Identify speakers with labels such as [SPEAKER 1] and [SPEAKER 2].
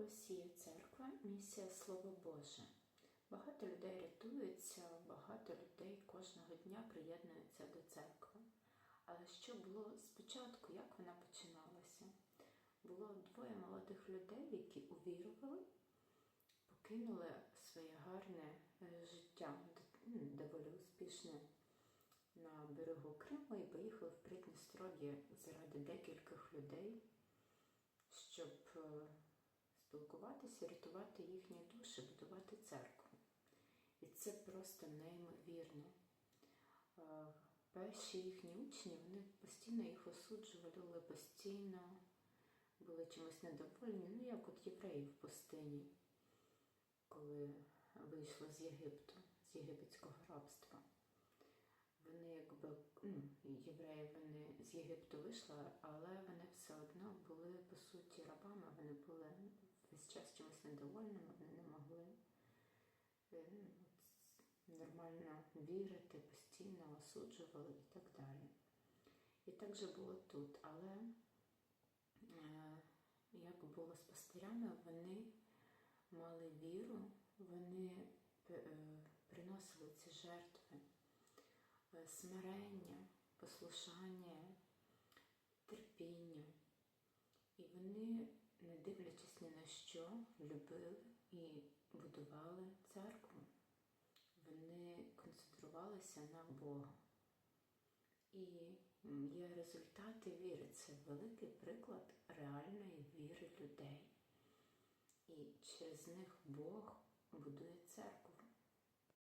[SPEAKER 1] Ось є церква, місія Слово Боже. Багато людей рятуються, багато людей кожного дня приєднуються до церкви. Але що було спочатку, як вона починалася? Було двоє молодих людей, які увірували, покинули своє гарне е, життя, доволі успішне на берегу Криму і поїхали в Придністров'я заради декількох людей, щоб е, спілкуватися, рятувати їхні душі, будувати церкву. І це просто неймовірно. Е, Перші їхні учні вони постійно їх осуджували, постійно були чимось недовольні, ну як от євреї в пустині, коли вийшли з Єгипту, з єгипетського рабства. Вони якби ну, євреї вони з Єгипту вийшли, але вони все одно були по суті рабами, вони були весь час чимось недовольними, вони не могли е, ну, от, нормально вірити, постійно осуджували і так далі. І так же було тут, але е, як було з пастирями, вони мали віру, вони е, приносили ці жертви е, смирення, послушання, терпіння. І вони, не дивлячись ні на що, любили і будували церкву. Вони концентрувалися на Бога. І є результати віри. Це великий приклад реальної віри людей. І через них Бог будує церкву.